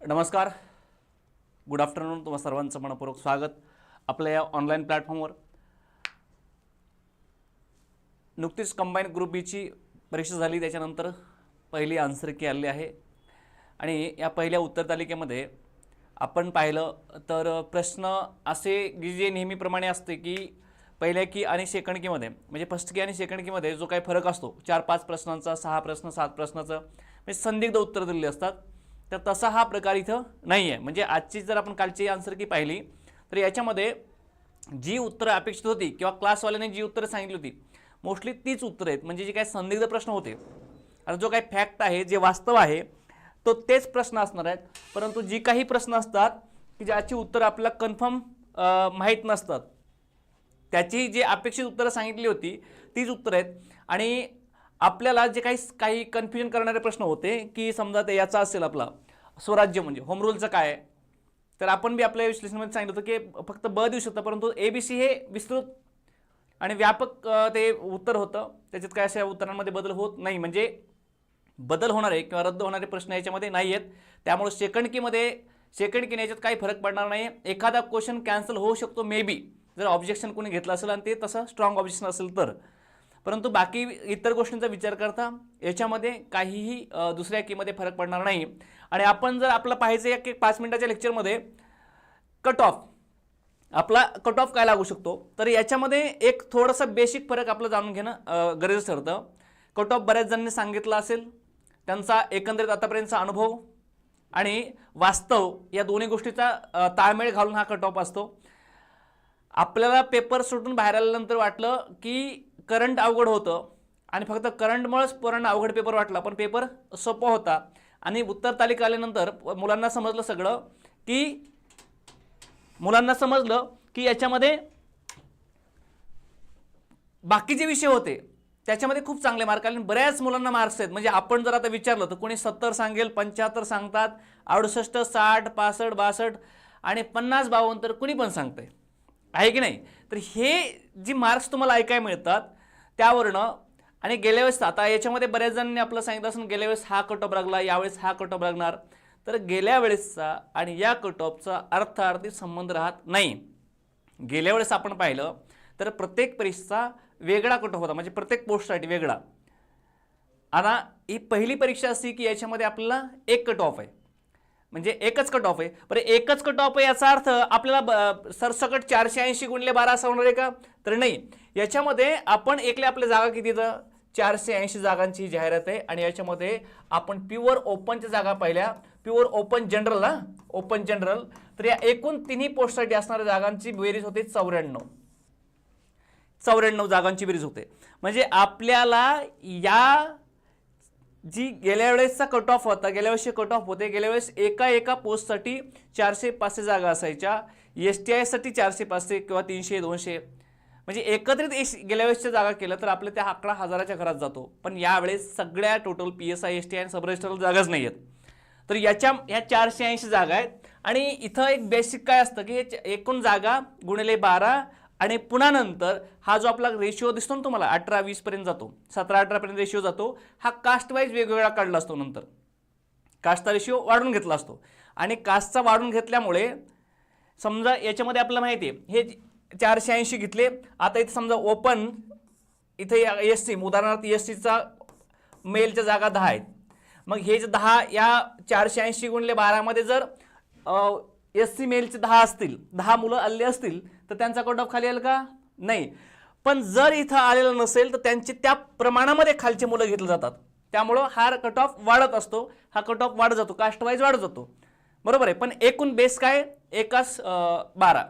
नमस्कार. Good afternoon तुम्हा सर्वांचं मनपूर्वक स्वागत आपल्या या ऑनलाईन प्लॅटफॉर्मवर नुकतीच कंबाईन ग्रुप बीची परीक्षा झाली. त्याच्यानंतर पहिली आन्सर की आलेली आहे. आणि या पहिल्या उत्तर तालिकेमध्ये आपण पाहिलं तर प्रश्न असे की जे नेहमीप्रमाणे असते की पहिल्या की आणि सेकंड कीमध्ये म्हणजे फर्स्ट की आणि सेकंड कीमध्ये जो काही फरक असतो चार पाच प्रश्नांचा सहा प्रश्न सात प्रश्नाचं म्हणजे संदिग्ध उत्तर दिलेली असतात. तर तसा हा प्रकार इथं नाही आहे म्हणजे आजची जर आपण कालची आन्सर की पाहिली तर याच्यामध्ये जी उत्तरं अपेक्षित होती किंवा क्लासवाल्याने जी उत्तरं सांगितली होती मोस्टली तीच उत्तरं आहेत. म्हणजे जे काही संदिग्ध प्रश्न होते. आता जो काही फॅक्ट आहे जे वास्तव आहे तो तेच प्रश्न असणार आहेत. परंतु जी काही प्रश्न असतात की ज्याची उत्तरं आपल्याला कन्फर्म माहीत नसतात त्याची जी अपेक्षित उत्तरं सांगितली होती तीच उत्तरं आहेत. आणि आपल्याला जे काही काही कन्फ्युजन करणारे प्रश्न होते की समजा ते याचा असेल आपला स्वराज्य म्हणजे होम रूलचं काय आहे? तर आपण बी आपल्या विश्लेषणामध्ये सांगितलं होतं की फक्त ब देऊ शकतं परंतु ए बी सी हे विस्तृत आणि व्यापक ते उत्तर होतं. त्याच्यात काय अशा उत्तरांमध्ये बदल होत नाही. म्हणजे बदल होणारे किंवा रद्द होणारे प्रश्न याच्यामध्ये नाही आहेत त्यामुळे सेकंड कीमध्ये सेकंड की याच्यात काही फरक पडणार नाही एखादा क्वेश्चन कॅन्सल होऊ शकतो मे बी जर ऑब्जेक्शन कोणी घेतलं असेल आणि ते तसं स्ट्रॉंग ऑब्जेक्शन असेल तर. परंतु बाकी इतर गोष्टींचा विचार करता याच्यामध्ये काहीही दुसऱ्या कीमध्ये फरक पडणार नाही. आणि आपण जर आपलं पाहायचं या की पाच मिनिटाच्या लेक्चरमध्ये कट ऑफ आपला कट ऑफ काय लागू शकतो? तर याच्यामध्ये एक थोडासा बेसिक फरक आपलं जाणून घेणं गरजेचं ठरतं. कट ऑफ बऱ्याच जणांनी सांगितलं असेल त्यांचा एकंदरीत आतापर्यंतचा अनुभव आणि वास्तव या दोन्ही गोष्टीचा ताळमेळ घालून हा कट ऑफ असतो. आपल्याला पेपर सुटून बाहेर आल्यानंतर वाटलं की करंट अवघड होतं आणि फक्त करंटमुळेच पोरांना अवघड पेपर वाटला पण पेपर सोपा होता. आणि उत्तर तालिका आल्यानंतर मुलांना समजलं सगळं की मुलांना समजलं की याच्यामध्ये बाकीचे विषय होते त्याच्यामध्ये खूप चांगले मार्क आले. आणि बऱ्याच मुलांना मार्क्स आहेत. म्हणजे आपण जर आता विचारलं तर कोणी सत्तर सांगेल पंच्याहत्तर सांगतात अडुसष्ट साठ पासष्ट बासष्ट आणि पन्नास बावन्न तर कुणी पण सांगतंय. आहे की नाही? तर हे जी मार्क्स तुम्हाला ऐकायला मिळतात त्यावरनं आणि गेल्या वेळेस आता याच्यामध्ये बऱ्याच जणांनी आपलं सांगितलं असून गेल्या वेळेस हा कट ऑफ लागला यावेळेस हा कट ऑफ लागणार. तर गेल्या वेळेसचा आणि या कट ऑफचा अर्थार्थी संबंध राहत नाही. गेल्या वेळेस आपण पाहिलं तर प्रत्येक परीक्षेचा वेगळा कट ऑफ होता म्हणजे प्रत्येक पोस्टसाठी वेगळा. आता ही पहिली परीक्षा अशी की याच्यामध्ये आपल्याला एक कट ऑफ आहे. म्हणजे एकच कट ऑफ आहे. बरं एकच कट ऑफ आहे याचा अर्थ आपल्याला ब- सरसकट चारशे ऐंशी गुणले बारा असं होणार आहे का? तर नाही. याच्यामध्ये आपण एकले आपल्या जागा किती तर? चारशे ऐंशी जागांची जाहिरात आहे आणि याच्यामध्ये आपण प्युअर ओपनच्या जागा पाहिल्या. प्युअर ओपन जनरल ना ओपन जनरल तर या एकूण तिन्ही पोस्टसाठी असणाऱ्या जागांची बेरीज होते चौऱ्याण्णव. चौऱ्याण्णव जागांची बेरीज होते. म्हणजे आपल्याला या जी गेल्या वेळेसचा कट ऑफ होता गेल्या वर्षी कट ऑफ होते गेल्या वेळेस एका एका पोस्टसाठी चारशे पाचशे जागा असायच्या. एस टी आयसाठी चारशे पाचशे किंवा तीनशे दोनशे. म्हणजे एकत्रित एस गेल्या वेळेसच्या जागा केलं तर आपल्या त्या आकडा हजाराच्या घरात जातो. पण यावेळेस सगळ्या total P S I S T I आणि सब रजिस्टरला जागाच नाही आहेत तर याच्या ह्या चारशे ऐंशी जागा आहेत. आणि इथं एक बेसिक काय असतं की एकूण जागा गुणिले बारा आणि पुन्हा नंतर हा जो आपला रेशिओ दिसतो ना तुम्हाला अठरा वीसपर्यंत जातो. सतरा अठरापर्यंत रेशिओ जातो. हा कास्ट वाईज वेगवेगळा काढला असतो नंतर. कास्टचा रेशिओ वाढून घेतला असतो. आणि कास्टचा वाढून घेतल्यामुळे समजा याच्यामध्ये आपल्याला माहिती आहे हे चारशे ऐंशी घेतले. आता इथे समजा ओपन इथे एस सी उदाहरणार्थ एस सीचा मेलच्या जागा दहा आहेत. मग हे जे दहा या चारशे ऐंशी गुणले बारामध्ये जर एस सी मेलचे दहा असतील दहा मुलं आले असतील तर त्यांचा कट ऑफ खाली येईल का? नाही. पण जर इथं आलेलं नसेल तर त्यांचे त्या प्रमाणामध्ये खालचे मुलं घेतले जातात. त्यामुळं हा कट ऑफ वाढत असतो. हा कट ऑफ वाढत जातो. कास्ट वाईज वाढत जातो. बरोबर आहे. पण एकूण बेस काय? एकाच बारा.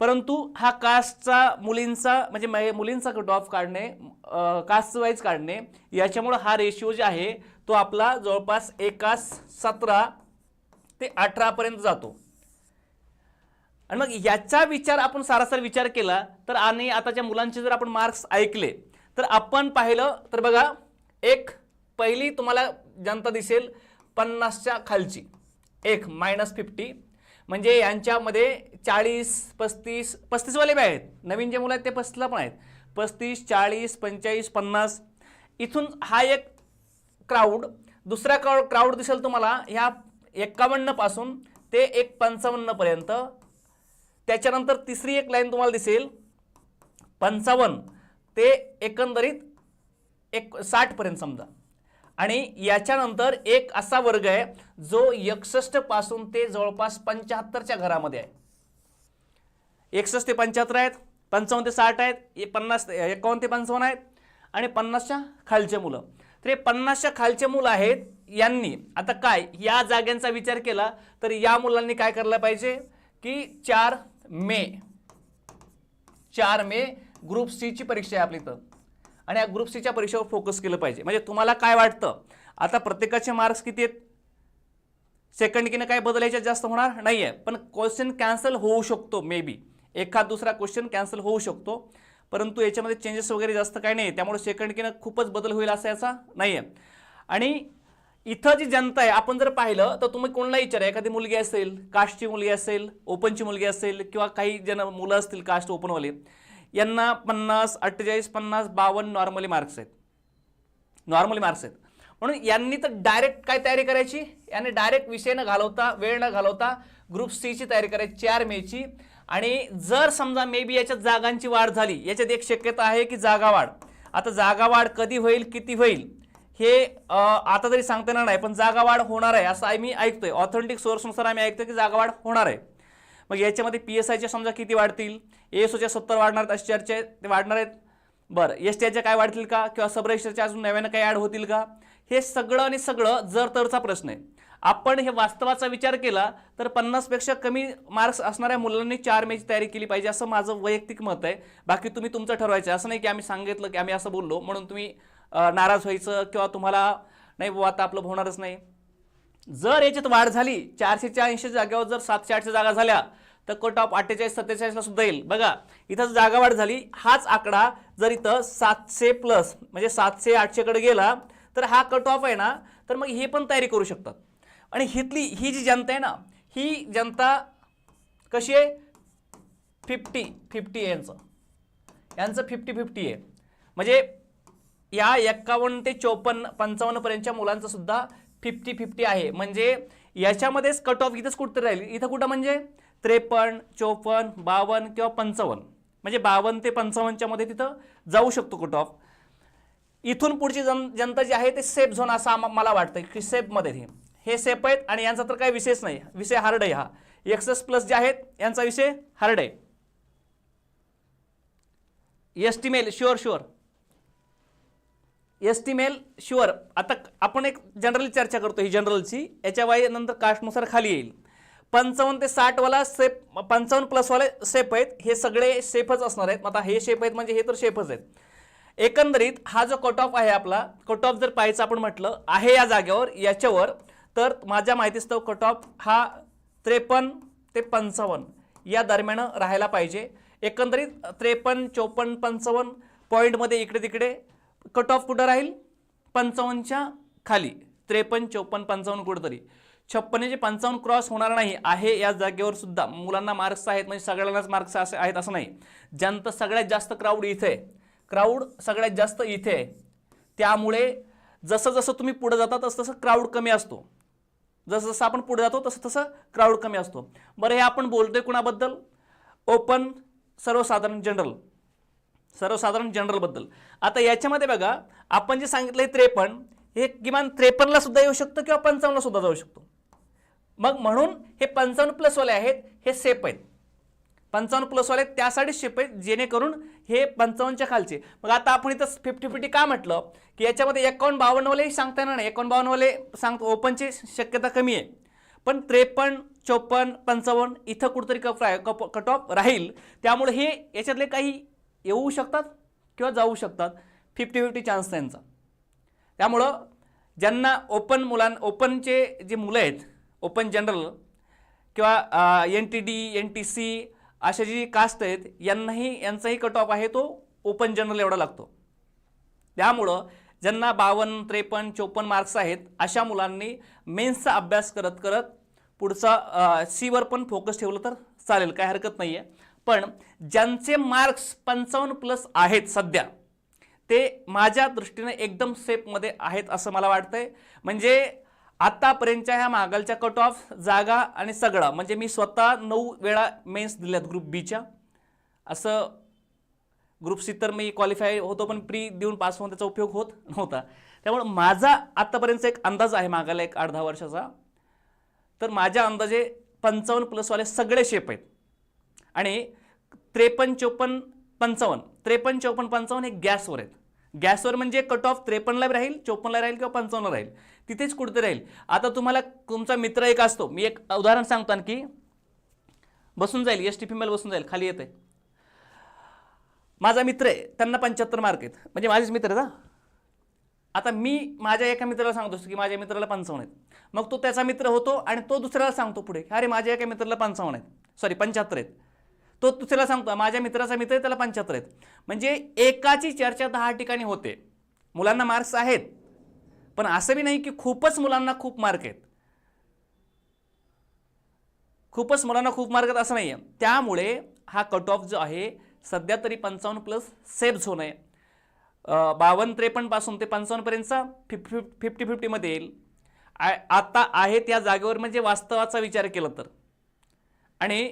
परंतु हा कास्टचा मुलींचा म्हणजे मै- मुलींचा कट ऑफ काढणे कास्ट वाईज काढणे याच्यामुळं हा रेशिओ जे आहे तो आपला जवळपास एकास सतरा ते अठरापर्यंत जातो. आणि मग याचा विचार आपण सारासार विचार केला तर आणि आताच्या मुलांचे जर आपण मार्क्स ऐकले तर आपण पाहिलं तर बघा एक पहिली तुम्हाला जनता दिसेल पन्नासच्या खालची. एक मायनस फिफ्टी म्हणजे यांच्यामध्ये चाळीस पस्तीस पस्तीसवाले बी आहेत. नवीन जे मुलं आहेत ते पस्तीसला पण आहेत. पस्तीस चाळीस पंचेचाळीस पन्नास. इथून हा एक क्राऊड दुसरा क्राऊड क्राऊड दिसेल तुम्हाला ह्या एक्कावन्नपासून ते एक पंचावन्नपर्यंत त्याच्यानंतर तिसरी एक लाईन तुम्हाला दिसेल. पंचावन्न. ते एकंदरीत एक साठपर्यंत समजा. आणि याच्यानंतर एक असा वर्ग आहे जो एकसष्टपासून ते जवळपास पंच्याहत्तरच्या घरामध्ये आहे. एकसष्ट ते पंच्याहत्तर आहेत पंचावन्न ते साठ आहेत हे पन्नास एकावन्न ते पंचावन्न आहेत आणि पन्नासच्या खालचे मुलं. तर हे पन्नासच्या खालचे मुलं आहेत यांनी आता काय या जाग्यांचा विचार केला तर या मुलांनी काय करायला पाहिजे की चार मे. चार मे ग्रुप सीची परीक्षा आहे आपली इथं आणि या ग्रुप सीच्या परीक्षेवर फोकस केलं पाहिजे. म्हणजे तुम्हाला काय वाटतं? आता प्रत्येकाचे मार्क्स किती आहेत? सेकंड कीनं काय बदल याच्यात जास्त होणार? नाही आहे पण क्वेश्चन कॅन्सल होऊ शकतो मे बी एखाद दुसरा क्वेश्चन कॅन्सल होऊ शकतो. परंतु याच्यामध्ये चेंजेस वगैरे जास्त काही नाही त्यामुळे सेकंड कीनं खूपच बदल होईल असं याचा नाही आहे आणि इथं जी जनता आहे आपण जर पाहिलं तर तुम्ही कोणाला विचारा एखादी मुलगी असेल कास्टची मुलगी असेल ओपनची मुलगी असेल किंवा काही जण मुलं असतील कास्ट ओपनवाले यांना पन्नास अठ्ठेचाळीस पन्नास बावन्न नॉर्मली मार्क्स आहेत. नॉर्मली मार्क्स आहेत. म्हणून यांनी तर डायरेक्ट काय तयारी करायची? यांनी डायरेक्ट विषय न घालवता वेळ न घालवता ग्रुप सीची तयारी करायची चार मेची. आणि जर समजा मे बी याच्यात जागांची वाढ झाली याच्यात एक शक्यता आहे की जागा वाढ आता जागा वाढ कधी होईल किती होईल? हे आता तरी सांगता येणार नाही पण जागा वाढ होणार आहे असं आम्ही ऐकतोय. ऑथेंटिक सोर्सनुसार आम्ही ऐकतोय की जागा वाढ होणार आहे. मग याच्यामध्ये पी एस आयच्या समजा किती वाढतील? एस ओच्या सत्तर वाढणार आहेत अशी चर्चा आहे ते वाढणार आहेत? बरं एस टीच्या काय वाढतील का? किंवा सब रजिस्टरच्या अजून नव्यानं काही ॲड होतील का? हे सगळं आणि सगळं जर तरचा प्रश्न आहे. आपण हे वास्तवाचा विचार केला तर पन्नासपेक्षा कमी मार्क्स असणाऱ्या मुलांनी चार मेची तयारी केली पाहिजे असं माझं वैयक्तिक मत आहे. बाकी तुम्ही तुमचं ठरवायचं असं नाही की आम्ही सांगितलं की आम्ही असं बोललो म्हणून तुम्ही नाराज व्हायचं किंवा तुम्हाला नाही बुवा आता आपलं होणारच नाही. जर याच्यात वाढ झाली चारशेच्या ऐंशी जागेवर जर सातशे आठशे जागा झाल्या तर कट ऑफ अठ्ठेचाळीस सत्तेचाळीसला सुद्धा येईल. बघा इथं जागा वाढ झाली हाच आकडा जर इथं सातशे प्लस म्हणजे सातशे आठशेकडे गेला तर हा कट ऑफ आहे ना तर मग हे पण तयारी करू शकतात. आणि हिथली ही जी जनता आहे ना ही जनता कशी आहे? फिफ्टी फिफ्टी यांचं. यांचं फिफ्टी फिफ्टी आहे. म्हणजे या एक्कावन्न ते चौपन्न पंचावन्नपर्यंतच्या मुलांचं सुद्धा फिफ्टी फिफ्टी आहे. म्हणजे याच्यामध्येच कट ऑफ इथंच कुठं राहील. इथं कुठं म्हणजे? त्रेपन्न चौपन्न बावन्न किंवा पंचावन्न. म्हणजे बावन्न ते पंचावन्नच्या मध्ये तिथं जाऊ शकतो कट ऑफ इथून पुढची जन जनता जी आहे ते सेफ झोन असं मला वाटतं की सेफमध्ये हे हे सेफ आहेत आणि यांचा तर काही विषयच नाही. विषय हार्ड आहे हा. एक्सेस प्लस जे आहेत यांचा विषय हार्ड आहे. एस्टिमेल sure sure S T male sure आता आपण एक जनरली चर्चा करतो ही जनरलची याच्या वाय नंतर कास्टनुसार खाली येईल. पंचावन्न ते साठवाला सेफ पंचावन्न प्लसवाले सेफ आहेत. हे सगळे सेफच असणार आहेत. आता हे शेप आहेत म्हणजे हे तर शेफच आहेत. एकंदरीत हा जो कट ऑफ आहे आपला कट ऑफ जर पाहायचं आपण म्हटलं आहे या जागेवर याच्यावर तर माझ्या माहितीस्तव कट ऑफ हा त्रेपन्न ते पंचावन्न या दरम्यान राहायला पाहिजे. एकंदरीत त्रेपन्न चोपन्न पंचावन्न पॉईंटमध्ये इकडे तिकडे कट ऑफ कुठं राहील? पंचावन्नच्या खाली. त्रेपन्न चोपन्न पंचावन्न कुठंतरी. छप्पन्नचे म्हणजे पंचावन्न क्रॉस होणार नाही. आहे या जागेवर सुद्धा. मुलांना मार्क्स आहेत म्हणजे सगळ्यांनाच मार्क्स असे आहेत असं नाही. ज्यांचं सगळ्यात जास्त क्राऊड इथे आहे. क्राऊड सगळ्यात जास्त इथे आहे. त्यामुळे जसं जसं तुम्ही पुढे जाता तसं तसं क्राऊड कमी असतो. जसं जसं आपण पुढे जातो तसं तसं क्राऊड कमी असतो. बरं हे आपण बोलतोय कुणाबद्दल? ओपन सर्वसाधारण जनरल सर्वसाधारण जनरलबद्दल आता याच्यामध्ये बघा आपण जे सांगितलं आहे त्रेपन्न हे किमान त्रेपन्नला सुद्धा येऊ शकतं किंवा पंचावन्नला सुद्धा जाऊ शकतो. मग म्हणून हे पंचावन्न प्लसवाले आहेत हे सेप आहेत. पंचावन्न प्लसवाले त्यासाठी शेप आहेत जेणेकरून हे पंचावन्नच्या खालचे. मग आता आपण इथं फिफ्टी फिफ्टी का म्हटलं? की याच्यामध्ये एकावन्न बावन्नवालेही सांगता येणार नाही. एकावन्न बावन्नवाले सांगतो ओपनची शक्यता कमी आहे. पण त्रेपन्न चोपन्न पंचावन्न इथं कुठंतरी कप कप कट ऑफ राहील. त्यामुळे हे याच्यातले काही येऊ शकतात किंवा जाऊ शकतात. फिफ्टी फिफ्टी चान्स त्यांचा. त्यामुळं ज्यांना ओपन मुलां ओपनचे जे मुलं आहेत ओपन जनरल किंवा N T D N T C अशा जी कास्ट आहेत यांनाही यांचाही कट ऑफ आहे तो ओपन जनरल एवढा लागतो. त्यामुळं ज्यांना बावन्न त्रेपन्न चोपन्न मार्क्स आहेत अशा मुलांनी मेन्सचा अभ्यास करत करत पुढचा सीवर पण फोकस ठेवलं तर चालेल काय हरकत नाही आहे पण ज्यांचे मार्क्स पंचावन्न प्लस आहेत सध्या ते माझ्या दृष्टीने एकदम सेफमध्ये आहेत असं मला वाटतंय. म्हणजे आतापर्यंतच्या ह्या मागालच्या कट ऑफ जागा आणि सगळा म्हणजे मी स्वतः नऊ वेळा मेन्स दिल्यात ग्रुप बीच्या असं ग्रुप सी तर मी क्वालिफाय होतो पण प्री देऊन पास होऊन त्याचा उपयोग होत नव्हता. त्यामुळे माझा आत्तापर्यंतचा एक अंदाज आहे मागाला एक आठ दहा वर्षाचा. तर माझ्या अंदाजे पंचावन्न प्लसवाले सगळे शेप आहेत. आणि त्रेपन्न चोपन्न पंचावन्न. त्रेपन्न चोपन्न पंचावन्न हे गॅसवर आहेत. गॅसवर म्हणजे कट ऑफ त्रेपन्नला राहील चोपन्नला राहील किंवा पंचावन्नला राहील. तिथेच कुठेतरी राहील. आता तुम्हाला तुमचा मित्र एक असतो. मी एक उदाहरण सांगतो आणखी. बसून जाईल एस टी फिमेल बसून जाईल खाली येते माझा मित्र आहे त्यांना पंच्याहत्तर मार्क आहेत. म्हणजे माझेच मित्र आहेत आता मी माझ्या एका मित्राला सांगतो की माझ्या मित्राला पंचावन्न आहेत. मग तो त्याचा मित्र होतो आणि तो दुसऱ्याला सांगतो पुढे अरे माझ्या एका मित्राला पंचावन्न आहेत. सॉरी पंच्याहत्तर आहेत. तो दुसऱ्याला सांगतो माझ्या मित्राचा मित्र आहे त्याला पंच्याहत्तर आहेत. म्हणजे एकाची चर्चा दहा ठिकाणी होते. मुलांना मार्क्स आहेत. पण असं बी नाही की खूपच मुलांना खूप मार्क आहेत. खूपच मुलांना खूप मार्क आहेत असं नाही आहे त्यामुळे हा कट ऑफ जो आहे सध्या तरी पंचावन्न प्लस सेफ झोन आहे. बावन्न त्रेपन्नपासून ते पंचावन्नपर्यंतचा फिफ फिफ फिफ्टी फिफ्टीमध्ये येईल. आ आता आहे त्या जागेवर म्हणजे वास्तवाचा विचार केला तर. आणि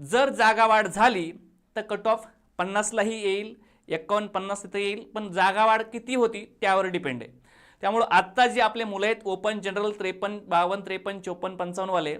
जर जागावाढ झाली तर कट ऑफ पन्नासलाही येईल एकावन्न पन्नास तिथं येईल पण जागावाढ किती होती त्यावर डिपेंड आहे. त्यामुळं आत्ता जे आपले मुलं आहेत ओपन जनरल त्रेपन्न बावन्न त्रेपन्न चोपन्न पंचावन्नवाले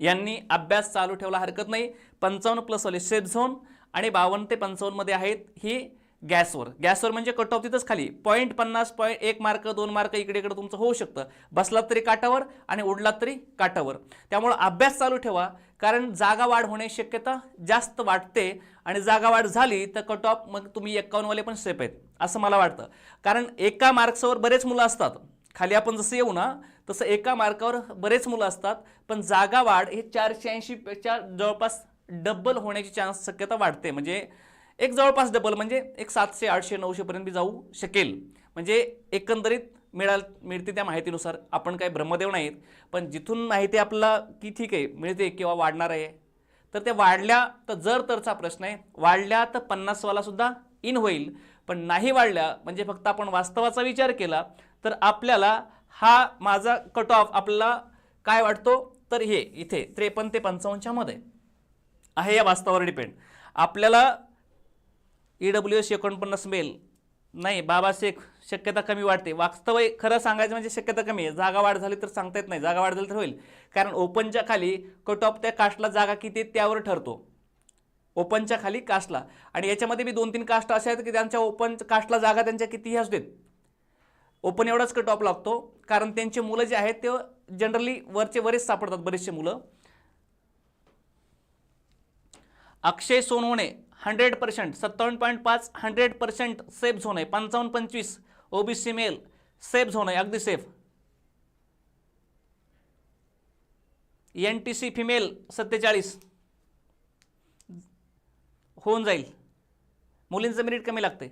यांनी अभ्यास चालू ठेवला हरकत नाही. पंचावन्न प्लसवाले सेफ झोन आणि बावन्न ते पंचावन्नमध्ये आहेत ही गॅसवर. गॅसवर म्हणजे कट ऑफ तिथंच खाली. पॉईंट पन्नास पॉईंट एक मार्क दोन मार्क इकडे इकडे तुमचं होऊ शकतं. बसलात तरी काटावर आणि उडलात तरी काटावर त्यामुळं अभ्यास चालू ठेवा कारण जागा वाढ होण्याची शक्यता जास्त वाटते आणि जागा वाढ झाली तर कट ऑफ मग तुम्ही एक्कावन्नवाले पण सेफ आहेत असं मला वाटतं. कारण एका मार्क्सवर बरेच मुलं असतात. खाली आपण जसं येऊ ना तसं एका मार्कावर बरेच मुलं असतात पण जागा वाढ हे चारशे ऐंशीपेक्षा जवळपास डबल होण्याची चान्स शक्यता वाढते. म्हणजे एक जवळपास डबल म्हणजे एक सातशे आठशे नऊशेपर्यंत बी जाऊ शकेल. म्हणजे एकंदरीत मिळाल मिळते त्या माहितीनुसार. आपण काय ब्रह्मदेव नाहीत पण जिथून माहिती आपल्याला की ठीक आहे मिळते किंवा वाढणार आहे तर ते वाढल्या तर जर तरचा प्रश्न आहे. वाढल्या तर पन्नासवालासुद्धा इन होईल. पण नाही वाढल्या म्हणजे फक्त आपण वास्तवाचा विचार केला तर आपल्याला हा माझा कट ऑफ आपल्याला काय वाटतो? तर हे इथे त्रेपन्न ते पंचावन्नच्यामध्ये आहे या वास्तवावर डिपेंड आपल्याला ई डब्ल्यू एस एकोणपन्नास मेल नाही बाबा शेख शक्यता कमी वाटते वास्तव खरं सांगायचं म्हणजे शक्यता कमी आहे. जागा वाढ झाली तर सांगता येत नाही. जागा वाढ झाली तर होईल. कारण ओपनच्या खाली कट ऑफ त्या कास्टला जागा किती त्यावर ठरतो. ओपनच्या खाली कास्टला. आणि याच्यामध्ये बी दोन तीन कास्ट असे आहेत की त्यांच्या ओपन कास्टला जागा त्यांच्या कितीही असू देत. ओपन एवढाच कट ऑफ लागतो. कारण त्यांची मुलं जे आहेत ते जनरली वरचे वरेच सापडतात बरेचसे मुलं. अक्षय सोनवणे हंड्रेड पर्सेंट सत्तावन्न पॉईंट पाच हंड्रेड पर्सेंट सेफ झोन आहे. पंचावन्न पंचवीस ओबीसी मेल सेफ झोन आहे. अगदी safe N T C female सत्तेचाळीस. होऊन जाईल. मुलींचं मेरिट कमी लागते.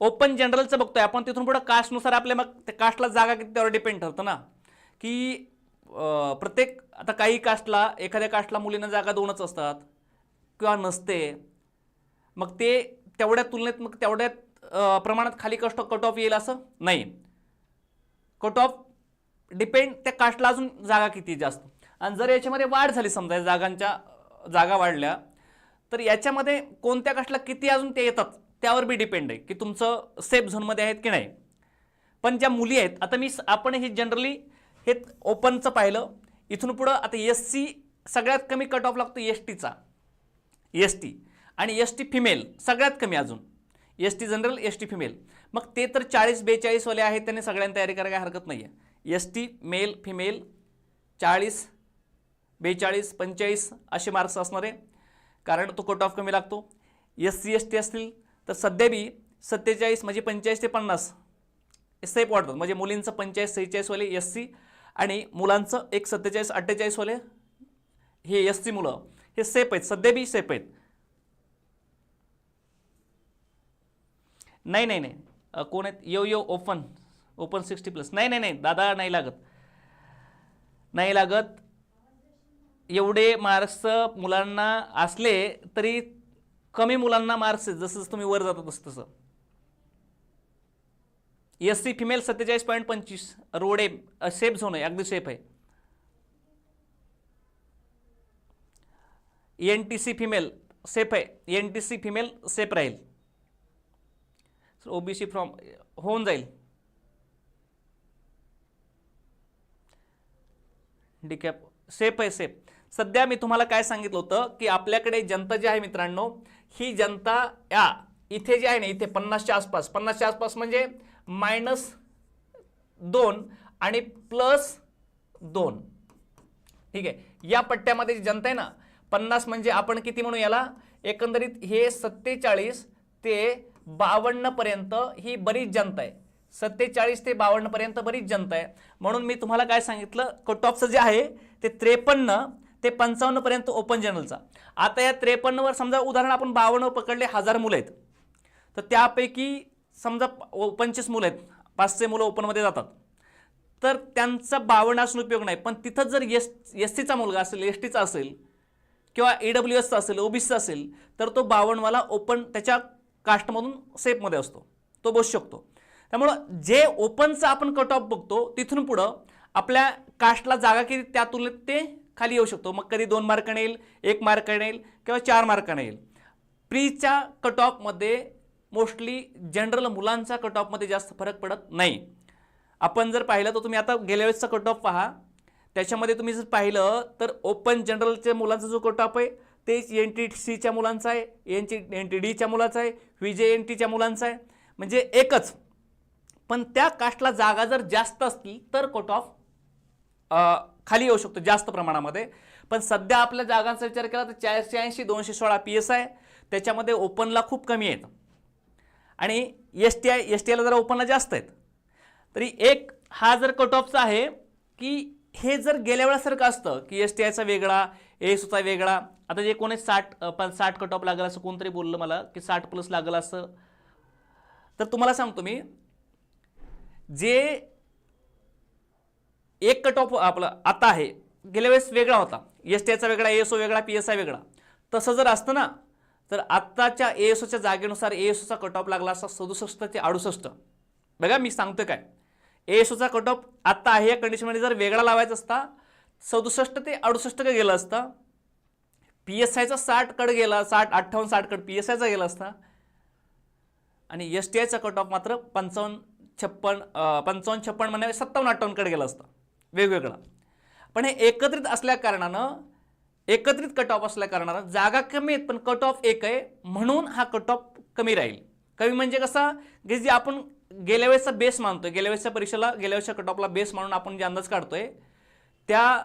ओपन जनरलचं बघतोय. आपण तिथून पुढं कास्टनुसार आपल्या मग त्या कास्टला जागा किती त्यावर डिपेंड ठरतं ना. की प्रत्येक आता काही कास्टला एखाद्या कास्टला मुलींना जागा दोनच असतात. किंवा नसते मग ते तेवढ्या तुलनेत मग तेवढ्या प्रमाणात खाली कष्ट कट ऑफ येईल असं नाही. कट ऑफ डिपेंड त्या कास्टला अजून जागा किती जास्त. आणि जर याच्यामध्ये वाढ झाली समजा या जागांच्या जागा वाढल्या तर याच्यामध्ये कोणत्या कास्टला किती अजून ते येतात त्यावर बी डिपेंड आहे की तुमचं सेफ झोनमध्ये आहेत की नाही. पण ज्या मुली आहेत आता मी आपण हे जनरली हे ओपनचं पाहिलं. इथून पुढं आता एस सी सगळ्यात कमी कट ऑफ लागतो एस टीचा एस टी. आणि एस टी फिमेल सगळ्यात कमी अजून. S T general S T female मग ते तर चाळीस बेचाळीसवाले आहेत त्यांनी सगळ्यांनी तयारी करायला काही हरकत नाही आहे एस टी मेल फिमेल चाळीस बेचाळीस पंचेचाळीस असे मार्क्स असणार. आहे कारण तो कट ऑफ कमी लागतो. एस सी एस टी असतील तर सध्या बी सत्तेचाळीस म्हणजे पंचेचाळीस ते पन्नास. सेफ वाढतात म्हणजे मुलींचं पंचेचाळीस सेहेचाळीसवाले एस सी आणि मुलांचं एक सत्तेचाळीस अठ्ठेचाळीसवाले हे एस सी मुलं. हे सेफ आहेत सध्या बी सेफ आहेत. नाही नाही नाही. कोण आहेत? यो यो ओपन. Open sixty plus. नाही नाही नाही. दादा नाही लागत. नाही लागत. एवढे मार्क्स मुलांना असले तरी कमी मुलांना मार्क्स आहेत जसं जसं तुम्ही वर जाता तसं तसं. एस सी फिमेल सत्तेचाळीस पॉईंट पंचवीस. रोडे सेफ झोन आहे. अगदी सेफ आहे. N T C female safe आहे. N T C female safe राहील. ओबीसी फ्रॉम होऊन जाईल. डिकॅप सेफ आहे सेफ सध्या मी तुम्हाला काय सांगितलं होतं की आपल्याकडे जनता जी आहे मित्रांनो ही जनता या इथे जी आहे ना इथे पन्नासच्या आसपास. पन्नासच्या आसपास म्हणजे मायनस दोन आणि प्लस दोन. ठीक आहे? या पट्ट्यामध्ये जी जनता आहे ना पन्नास म्हणजे आपण किती म्हणू याला? एकंदरीत हे सत्तेचाळीस ते बावन्नपर्यंत ही बरीच जनता आहे. सत्तेचाळीस ते बावन्नपर्यंत बरीच जनता आहे. म्हणून मी तुम्हाला काय सांगितलं? कट ऑफचं जे आहे ते त्रेपन्न ते पंचावन्नपर्यंत ओपन जनरलचा आता या त्रेपन्नवर समजा उदाहरण आपण बावन्न पकडले हजार मुलं आहेत. तर त्यापैकी समजा पंचवीस मुलं आहेत. पाचशे मुलं ओपनमध्ये जातात. तर त्यांचा बावन्न असून उपयोग नाही. पण तिथं जर एस एस सीचा मुलगा असेल एस टीचा असेल किंवा ए डब्ल्यू एसचा असेल ओबीसीचा असेल तर तो बावनवाला ओपन त्याच्या कास्टमधून सेफमध्ये असतो. तो बसू शकतो. त्यामुळं जे ओपनचा आपण कट ऑफ बघतो तिथून पुढं आपल्या कास्टला जागा किती त्या तुलनेत ते खाली येऊ शकतो. मग कधी दोन मार्काने येईल एक मार्काने येईल किंवा चार मार्काने येईल प्रीच्या कट ऑफमध्ये मोस्टली जनरल मुलांचा कट ऑफमध्ये जास्त फरक पडत नाही. आपण जर पाहिलं तर तुम्ही आता गेल्या वेळेसचा कट ऑफ पहा. त्याच्यामध्ये तुम्ही जर पाहिलं तर ओपन जनरलच्या मुलांचा जो कट ऑफ आहे ते एन टी सीच्या मुलांचा आहे एन टी एन टी डीच्या मुलाचा आहे व्ही जे एन टीच्या मुलांचा आहे. म्हणजे एकच. पण त्या कास्टला जागा जर जास्त असतील तर कट ऑफ खाली येऊ शकतो जास्त प्रमाणामध्ये. पण सध्या आपल्या जागांचा विचार केला तर चारशे ऐंशी दोनशे सोळा पी एस आहे. त्याच्यामध्ये ओपनला खूप कमी आहेत. आणि S T I S T आयला जरा ओपनला जास्त आहेत. तरी एक हा जर कट ऑफचा आहे की हे जर गेल्या वेळासारखं असतं की एस टी आयचा वेगळा एसचा वेगळा आता जे कोणी साठ पण साठ कट ऑफ लागला असं कोणतरी बोललं मला की साठ प्लस लागलं असं तर तुम्हाला सांगतो मी जे एक कट ऑफ आपलं आता आहे गेल्या वेळेस वेगळा होता एस टी आयचा वेगळा एस ओ वेगळा पी एस आय वेगळा तसं जर असतं ना तर आत्ताच्या ए एस ओच्या जागेनुसार ए एस ओचा कट ऑफ लागला असा सदुसष्ट ते अडुसष्ट. बघा मी सांगतो काय. ए एस कट ऑफ आत्ता आहे. या कंडिशनमध्ये जर वेगळा लावायचा असता सदुसष्ट ते अडुसष्ट का गेला असता पी एस आयचा साठ कड गेला साठ अठ्ठावन्न साठ कड पी एस आयचा गेला असता आणि एस टी आयचा कट ऑफ मात्र पंचावन्न छप्पन पंचावन्न छप्पन म्हणजे सत्तावन्न अठ्ठावन्नकडे गेला असता. वेगवेगळा. पण हे एकत्रित असल्या कारणानं एकत्रित कट ऑफ असल्या कारणानं जागा कमी आहेत पण कट ऑफ एक आहे म्हणून हा कट ऑफ कमी राहील. कमी म्हणजे कसा? की जे आपण गेल्या वेळेसचा बेस मानतोय. गेल्या वेळेसच्या परीक्षेला गेल्या वेळेसच्या कटॉपला बेस मानून आपण जे अंदाज काढतोय त्या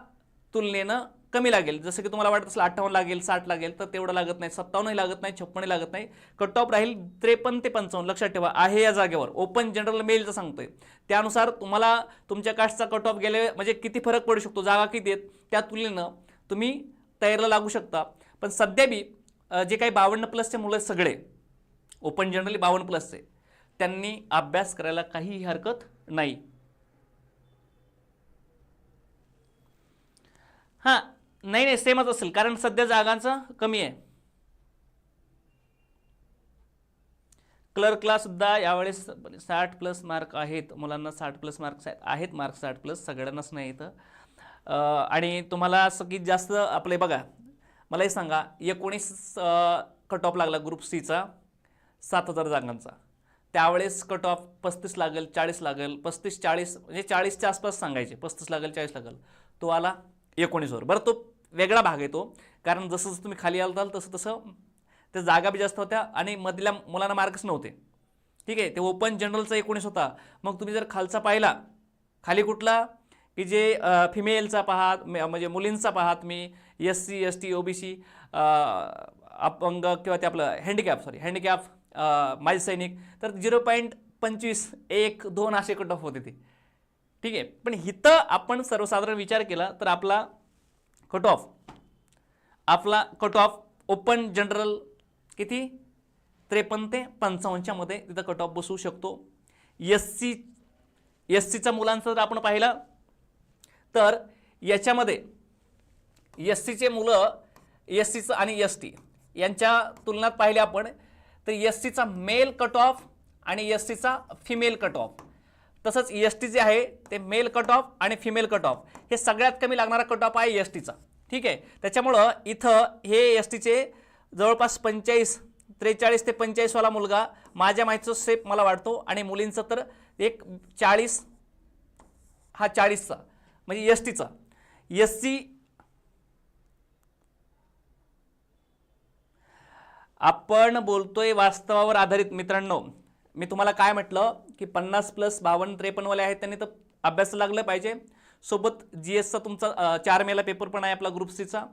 तुलनेनं कमी लागेल. जसं की तुम्हाला वाटत असेल अठ्ठावन्न लागेल साठ लागेल तर तेवढं लागत नाही. सत्तावन्नही लागत नाही छप्पनही लागत नाही. कट ऑफ राहील त्रेपन्न ते पंचावन्न. लक्षात ठेवा आहे या जागेवर. ओपन जनरल मेलचं सांगतोय. त्यानुसार तुम्हाला तुमच्या कास्टचा कट ऑफ गेले म्हणजे किती फरक पडू शकतो जागा किती आहेत त्या तुलनेनं तुम्ही तयारीला लागू शकता. पण सध्या बी जे काही बावन्न प्लसचे मुलं सगळे ओपन जनरली बावन्न प्लसचे त्यांनी अभ्यास करायला काहीही हरकत नाही. हां नाही नाही सेमच असेल कारण सध्या जागांचं कमी आहे. क्लर्कला सुद्धा यावेळेस साठ प्लस मार्क आहेत मुलांना साठ प्लस मार्क्स आहेत मार्क्स मार्क साठ प्लस सगळ्यांनाच नाही इथं. आणि तुम्हाला सगळीत जास्त आपले बघा मला हे सांगा एकोणीस कट ऑफ लागला ग्रुप सीचा सात हजार जागांचा. त्यावेळेस कट ऑफ पस्तीस लागेल चाळीस लागेल पस्तीस चाळीस म्हणजे चाळीसच्या आसपास सांगायचे पस्तीस लागेल चाळीस लागेल. तो आला एकोणीसवर. बरं तो वेगळा भाग येतो कारण जसं जसं तुम्ही खाली आलताल तसं तसं त्या जागा बी जास्त होत्या आणि मधल्या मुलांना मार्क्स नव्हते. ठीक आहे ते ओपन जनरलचा एकोणीस होता. मग तुम्ही जर खालचा पाहिला खाली कुठला? की जे फिमेलचा पाहात म- म्हणजे मुलींचा पाहात मी S C S T O B C अपंग किंवा ते आपलं हँडिकॅप सॉरी हँडिकॅप माझे सैनिक. तर झिरो पॉईंट पंचवीस एक दोन असे कट ऑफ होते ते. ठीक आहे. पण इथं आपण सर्वसाधारण विचार केला तर आपला कट ऑफ आपला कट ऑफ ओपन जनरल किती? त्रेपन्न ते पंचावन्नच्या मध्ये तिथं कट ऑफ बसू शकतो. एस सी एस सीचा मुलांचं जर आपण पाहिलं तर याच्यामध्ये एस सीचे मुलं एस सीचं आणि एस टी यांच्या तुलनात पाहिले आपण तर एस सीचा मेल कट ऑफ आणि एस सीचा फिमेल कट ऑफ तसंच एस टी जे आहे ते मेल कट ऑफ आणि फिमेल कट ऑफ हे सगळ्यात कमी लागणारा कट ऑफ आहे एस टीचा ठीक आहे? त्याच्यामुळं इथं हे एस टीचे जवळपास पंचेचाळीस त्रेचाळीस ते पंचेचाळीसवाला मुलगा माझ्या माहितीचं सेप मला वाटतो आणि मुलींचं तर एक चाळीस हा चाळीसचा म्हणजे एस टीचा एस सी आपण बोलतोय वास्तवावर आधारित. मित्रांनो मी तुम्हाला काय म्हटलं की पन्नास प्लस बावन्न त्रेपन्नवाले आहेत त्यांनी तर अभ्यास लागलं पाहिजे. सोबत जी एसचा तुमचा चार मेला पेपर पण आहे आपला ग्रुप सीचा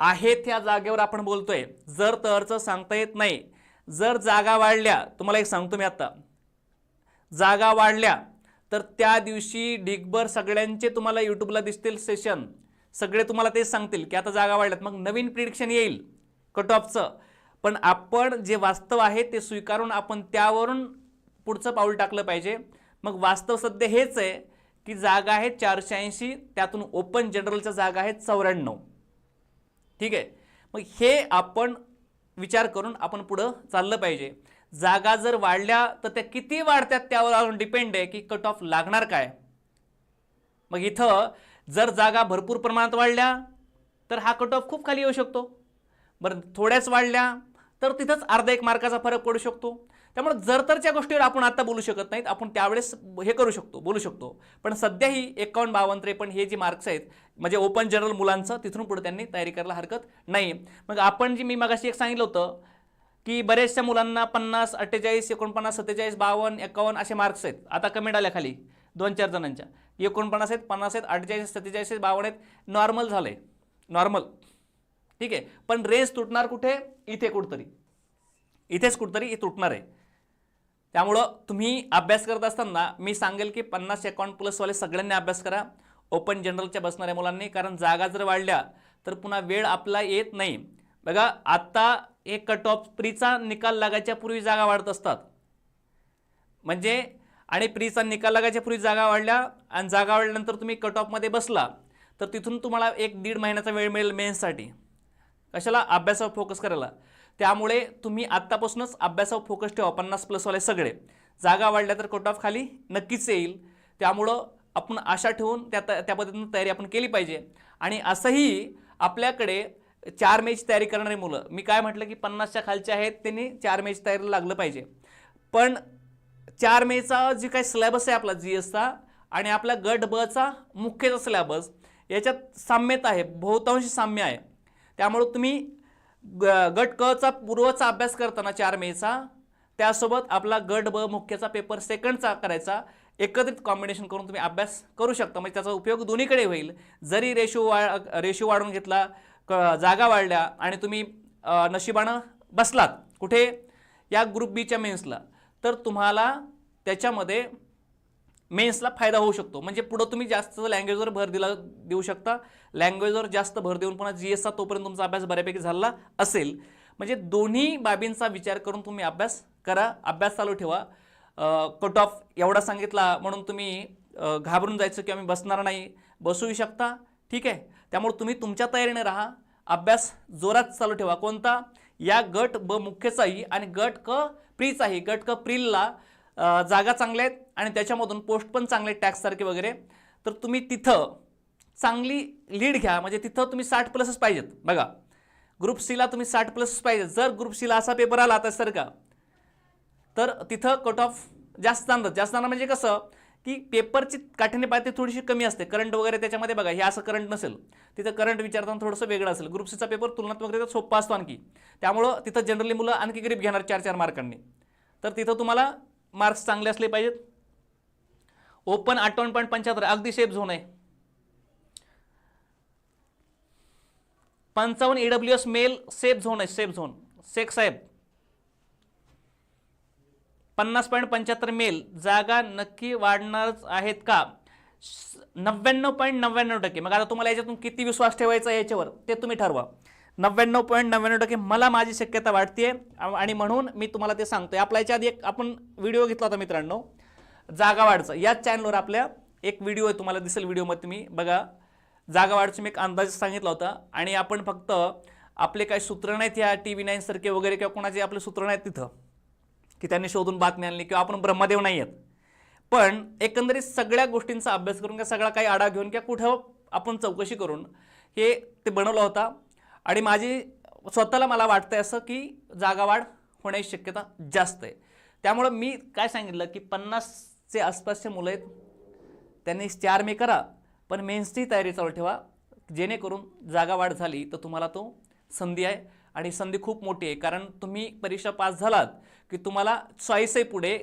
आहे त्या जागेवर आपण बोलतोय. जर तरचं सांगता येत नाही जर जागा वाढल्या तुम्हाला एक सांगतो मी आत्ता जागा वाढल्या तर त्या दिवशी ढिगभर सगळ्यांचे तुम्हाला यूट्यूबला दिसतील सेशन सगळे तुम्हाला तेच सांगतील की आता जागा वाढल्यात मग नवीन प्रिडिक्शन येईल. कट ऑफचं. पण आपण जे वास्तव आहे ते स्वीकारून आपण त्यावरून पुढचं पाऊल टाकलं पाहिजे. मग वास्तव सध्या हेच आहे की जागा आहे चारशे ऐंशी त्यातून ओपन जनरलच्या जागा आहेत चौऱ्याण्णव. ठीक आहे? मग हे आपण विचार करून आपण पुढं चाललं पाहिजे. जागा जर वाढल्या तर त्या किती वाढतात त्यावर डिपेंड आहे की कट ऑफ लागणार काय? मग इथं जर जागा भरपूर प्रमाणात वाढल्या तर हा कट ऑफ खूप खाली येऊ शकतो. बरं थोड्याच वाढल्या तर तिथंच अर्धा एक मार्काचा फरक पडू शकतो. त्यामुळे जर तरच्या गोष्टीवर आपण आता बोलू शकत नाहीत आपण त्यावेळेस हे करू शकतो बोलू शकतो. पण सध्या ही एकावन्न बावन्न त्रेपन्न हे जे मार्क्स आहेत म्हणजे ओपन जनरल मुलांचं तिथून पुढे त्यांनी तयारी करायला हरकत नाही. मग आपण जी मी मगाशी एक सांगितलं होतं की बऱ्याचशा मुलांना पन्नास अठ्ठेचाळीस एकोणपन्नास सत्तेचाळीस बावन्न एकावन्न असे मार्क्स आहेत. आता कमेंट आल्या खाली दोन चार जणांच्या. एकोणपन्नास आहेत पन्नास आहेत अठ्ठेचाळीस सत्तेचाळीस आहेत बावन्न आहेत नॉर्मल झालं आहे नॉर्मल. ठीक आहे. पण रेंज तुटणार कुठे? इथे कुठतरी. इथेच कुठतरी हे तुटणार आहे. त्यामुळं तुम्ही अभ्यास करत असताना मी सांगेल की पन्नास अकाउंट प्लसवाले सगळ्यांनी अभ्यास करा. ओपन जनरलच्या बसणाऱ्या मुलांनी कारण जागा जर वाढल्या तर पुन्हा वेळ आपला येत नाही. बघा आत्ता हे कट ऑफ प्रीचा निकाल लागायच्या पूर्वी जागा वाढत असतात. म्हणजे आणि प्रीचा निकाल लागायच्या पूर्वी जागा वाढल्या आणि जागा वाढल्यानंतर तुम्ही कट ऑफमध्ये बसला तर तिथून तुम्हाला एक दीड महिन्याचा वेळ मिळेल मेन्ससाठी कशाला अभ्यासावर फोकस करायला? त्यामुळे तुम्ही आत्तापासूनच अभ्यासावर फोकस ठेवा पन्नास प्लसवाले सगळे. जागा वाढल्या तर कट ऑफ खाली नक्कीच येईल. त्यामुळं आपण आशा ठेवून त्या त्या पद्धतीनं तयारी आपण केली पाहिजे. आणि असंही आपल्याकडे चार मेची तयारी करणारी मुलं मी काय म्हटलं की पन्नासच्या खालचे आहेत त्यांनी चार मेची तयारीला लागलं पाहिजे. पण चार मेचा जी काही सिलेबस आहे आपला जी एसचा आणि आपल्या गट बचा मुख्यचा सिलेबस याच्यात साम्यता आहे बहुतांशी साम्य आहे. त्यामुळं तुम्ही ग गट कचा पूर्वचा अभ्यास करताना चार मेचा त्यासोबत आपला गट ब मुख्यचा पेपर सेकंडचा करायचा एकत्रित कॉम्बिनेशन करून तुम्ही अभ्यास करू शकता. म्हणजे त्याचा उपयोग दोन्हीकडे होईल. जरी रेशो वा रेशो वाढून घेतला क जागा वाढल्या आणि तुम्ही नशिबानं बसलात कुठे? या ग्रुप बीच्या मेन्सला तर तुम्हाला त्याच्यामध्ये मेन्सला फायदा होऊ शकतो. म्हणजे पुढं तुम्ही जास्त लँग्वेजवर भर दिला देऊ शकता. लँग्वेजवर जास्त भर देऊन पुन्हा जी एसचा तोपर्यंत तुमचा अभ्यास बऱ्यापैकी झाला असेल. म्हणजे दोन्ही बाबींचा विचार करून तुम्ही अभ्यास करा अभ्यास चालू ठेवा. कट ऑफ एवढा सांगितला म्हणून तुम्ही घाबरून जायचं की आम्ही बसणार नाही. बसूही शकता. ठीक आहे? त्यामुळे तुम्ही तुमच्या तयारीने राहा. अभ्यास जोरात चालू ठेवा. कोणता? या गट ब मुख्यचाही आणि गट क प्रीचाही. गट क प्रिलला जागा चांगल्या आहेत आणि त्याच्यामधून पोस्ट पण चांगले आहेत टॅक्ससारखे वगैरे. तर तुम्ही तिथं चांगली लीड घ्या. म्हणजे तिथं तुम्ही साठ प्लसच पाहिजेत. बघा. ग्रुप सीला तुम्ही साठ प्लसच पाहिजे जर ग्रुप सीला असा पेपर आला तर सर का तर तिथं कट ऑफ जास्त जाणार जास्त जाणार म्हणजे कसं की पेपरची काठीने पाहिजे थोडीशी कमी असते. करंट वगैरे त्याच्यामध्ये बघा हे असं करंट नसेल. तिथं करंट विचारताना थोडंसं वेगळं असेल. ग्रुप सीचा पेपर तुलनात्मक सोपा असतो आणखी. त्यामुळं तिथं जनरली मुलं आणखी ग्रीप घेणार चार चार मार्कांनी तर तिथं तुम्हाला मार्क्स चांगले असले पाहिजेत. ओपन अठ्ठावन्न पॉईंट पंच्याहत्तर अगदी सेफ झोन आहे. पंचावन्न E W S male safe zone आहे सेफ झोन शेख साहेब पन्नास पॉईंट पंच्याहत्तर मेल जागा नक्की वाढणारच आहेत का? नव्याण्णव पॉईंट नव्याण्णव टक्के. मग आता तुम्हाला याच्यातून किती विश्वास ठेवायचा याच्यावर ते तुम्ही ठरवा. नव्याण्णव पॉईंट नव्याण्णव टक्के मला माझी शक्यता वाटते आणि म्हणून मी तुम्हाला ते सांगतोय. आपल्या याच्या आधी एक आपण व्हिडिओ घेतला होता मित्रांनो. जागा वाढचं याच चॅनलवर आपल्या एक व्हिडिओ आहे तुम्हाला दिसेल व्हिडिओमध्ये तुम्ही बघा जागा वाढचं मी एक अंदाज सांगितला होता. आणि आपण फक्त आपले काही सूत्र नाहीत या टी व्ही नाईनसारखे वगैरे किंवा कोणाचे आपले सूत्र नाहीत तिथं की त्यांनी शोधून बातमी आणली किंवा आपण ब्रह्मदेव नाही आहेत पण एकंदरीत सगळ्या गोष्टींचा अभ्यास करून किंवा सगळा काही आढावा घेऊन किंवा कुठं आपण चौकशी करून हे ते बनवला होता. आणि माझी स्वतःला मला वाटतंय असं की जागावाढ होण्याची शक्यता जास्त आहे. त्यामुळं मी काय सांगितलं की पन्नासचे आसपासचे मुलं आहेत त्यांनी चार मे करा पण मेन्सची तयारी चालू ठेवा. जेणेकरून जागावाढ झाली तर तुम्हाला तो संधी आहे आणि संधी खूप मोठी आहे. कारण तुम्ही परीक्षा पास झालात की तुम्हाला चॉईस आहे पुढे.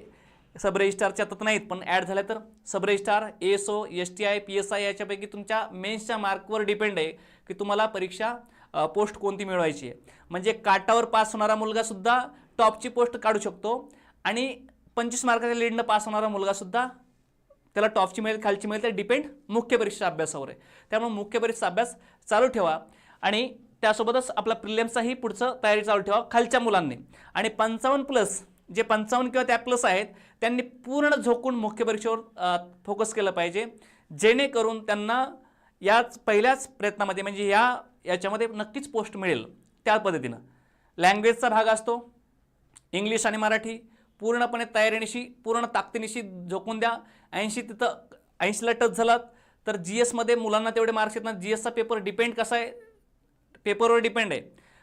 सब रजिस्ट्रारच्या नाहीत पण ॲड झाल्या तर sub registrar S O S T I P S I याच्यापैकी तुमच्या मेन्सच्या मार्कवर डिपेंड आहे की तुम्हाला परीक्षा पोस्ट कोणती मिळवायची आहे? म्हणजे काटावर पास होणारा मुलगासुद्धा टॉपची पोस्ट काढू शकतो आणि पंचवीस मार्काच्या लीडनं पास होणारा मुलगासुद्धा त्याला टॉपची मिळेल खालची मिळेल ते डिपेंड मुख्य परीक्षा अभ्यासावर आहे. त्यामुळे मुख्य परीक्षा अभ्यास चालू ठेवा आणि त्यासोबतच आपला प्रिलियम्सचाही पुढचं तयारी चालू ठेवा खालच्या मुलांनी. आणि पंचावन्न प्लस जे पंचावन्न किंवा त्या प्लस आहेत त्यांनी पूर्ण झोकून मुख्य परीक्षेवर फोकस केलं पाहिजे. जेणेकरून त्यांना याच पहिल्याच प्रयत्नामध्ये म्हणजे या याच्यामध्ये नक्कीच पोस्ट मिळेल त्या पद्धतीनं. लँग्वेजचा भाग असतो. इंग्लिश आणि मराठी पूर्णपणे तयारीनिशी पूर्ण ताकदीनिशी झोकून द्या. ऐंशी तिथं ऐंशीला टच झालात तर जी एसमध्ये मुलांना तेवढे मार्क्स येत ना जी एसचा पेपर डिपेंड कसा आहे? पेपरवर डिपेंड आहे.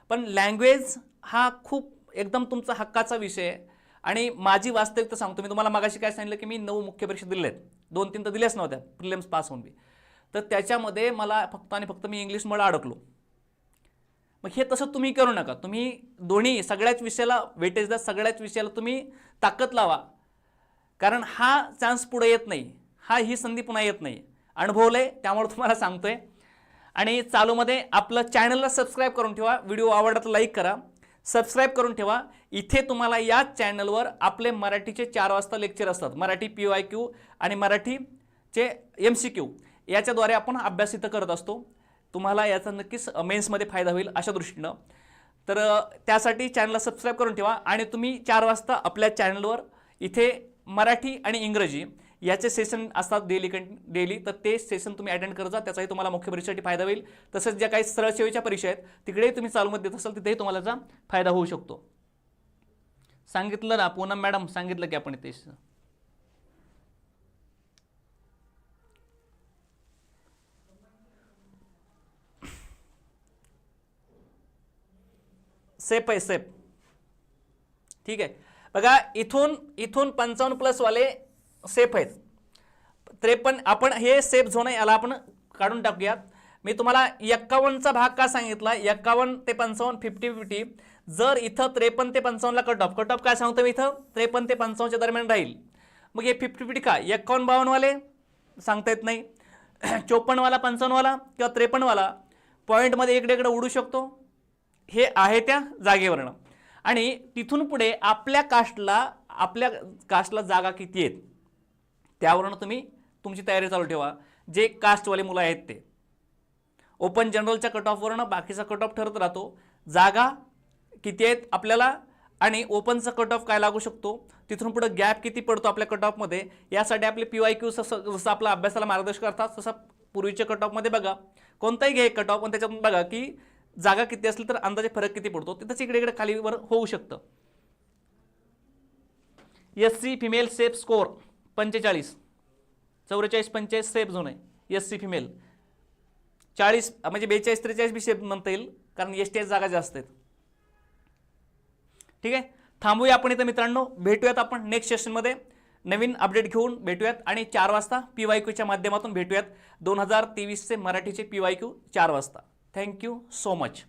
पण लँग्वेज हा खूप एकदम तुमचा हक्काचा विषय आहे. आणि माझी वास्तविकता सांगतो. मी तुम्हाला मागाशी काय सांगितलं की मी नऊ मुख्य परीक्षा दिल्या आहेत. दोन तीन तर दिल्याच नव्हत्या. प्रिलियम्स पास होऊन बी. तर त्याच्यामध्ये मला फक्त आणि फक्त मी इंग्लिशमुळे अडकलो. मग हे तसं तुम्ही करू नका. तुम्ही दोन्ही सगळ्याच विषयाला वेटेज द्या सगळ्याच विषयाला तुम्ही ताकद लावा. कारण हा चान्स पुढे येत नाही. हा ही संधी पुन्हा येत नाही. अनुभवलं आहे त्यामुळे तुम्हाला सांगतोय. आणि चालूमध्ये आपलं चॅनलला सबस्क्राईब करून ठेवा. व्हिडिओ आवडला तर लाईक करा. सबस्क्राईब करून ठेवा. इथे तुम्हाला याच चॅनलवर आपले मराठीचे चार वाजता लेक्चर असतात. मराठी पी आय क्यू आणि मराठीचे एम सी क्यू याच्याद्वारे आपण अभ्यास इथं करत असतो. तुम्हाला याचा नक्कीच मेन्समध्ये फायदा होईल अशा दृष्टीनं. तर त्यासाठी चॅनलला सबस्क्राईब करून ठेवा आणि तुम्ही चार वाजता आपल्या चॅनलवर इथे मराठी आणि इंग्रजी याचे सेशन असतात डेली कं डेली तर ते सेशन तुम्ही अटेंड करत जा त्याचाही तुम्हाला मुख्य परीक्षेसाठी फायदा होईल. तसंच ज्या काही सरळ सेवेच्या परीक्षा आहेत तिकडेही तुम्ही चालूमध्ये देत असाल तिथेही तुम्हाला त्याचा फायदा होऊ शकतो. सांगितलं ना पूनम मॅडम सांगितलं की आपण इथे सेफ आहे सेफ ठीक आहे. बघा इथून इथून पंचावन्न प्लसवाले सेफ आहेत. त्रेपन्न आपण हे सेफ झोन आहे याला आपण काढून टाकूयात. मी तुम्हाला एक्कावन्नचा भाग का सांगितला? एक्कावन्न ते पंचावन्न फिफ्टी फिफ्टी जर इथं त्रेपन्न ते पंचावन्नला कट ऑफ कट ऑफ काय सांगतो मी इथं? त्रेपन्न ते पंचावन्नच्या दरम्यान राहील. मग हे फिफ्टी फिफ्टी का? एक्कावन्न बावन्नवाले सांगता येत नाही. चोपन्नवाला पंचावन्नवाला किंवा त्रेपन्नवाला पॉईंटमध्ये इकडे इकडे उडू शकतो. हे आहे त्या जागेवरनं. आणि तिथून पुढे आपल्या कास्टला आपल्या कास्टला जागा किती आहेत? त्यावरून तुम्ही तुमची तयारी चालू ठेवा. जे कास्टवाले मुलं आहेत ते. ओपन जनरलच्या कट ऑफवरनं बाकीचा कट ऑफ ठरत राहतो. जागा किती आहेत आपल्याला? आणि ओपनचा कट ऑफ काय लागू शकतो? तिथून पुढे गॅप किती पडतो आपल्या कट ऑफमध्ये यासाठी आपले पी वाय क्यू जसं जसं आपला अभ्यासाला मार्गदर्शन करतात तसं पूर्वीच्या कट ऑफमध्ये बघा. कोणताही घे कट ऑफ पण त्याच्यातून बघा की जागा किती असली तर अंदाजे फरक किती पडतो? तिथंच इकडे इकडे खालीवर होऊ शकतं. S C female safe score पंचेचाळीस. चौवेचाळीस पंचेचाळीस सेफ झोन आहे. एस सी फिमेल चाळीस म्हणजे बेचाळीस त्रेचाळीस बी सेफ म्हणता येईल कारण एस टी एस जागा जास्त आहेत. ठीक आहे? थांबूया आपण इथं मित्रांनो. भेटूयात आपण नेक्स्ट सेशनमध्ये नवीन अपडेट घेऊन भेटूयात. आणि चार वाजता पी वाय क्यूच्या माध्यमातून भेटूयात. दोन हजार तेवीसचे मराठीचे पी वाय क्यू चार वाजता. Thank you so much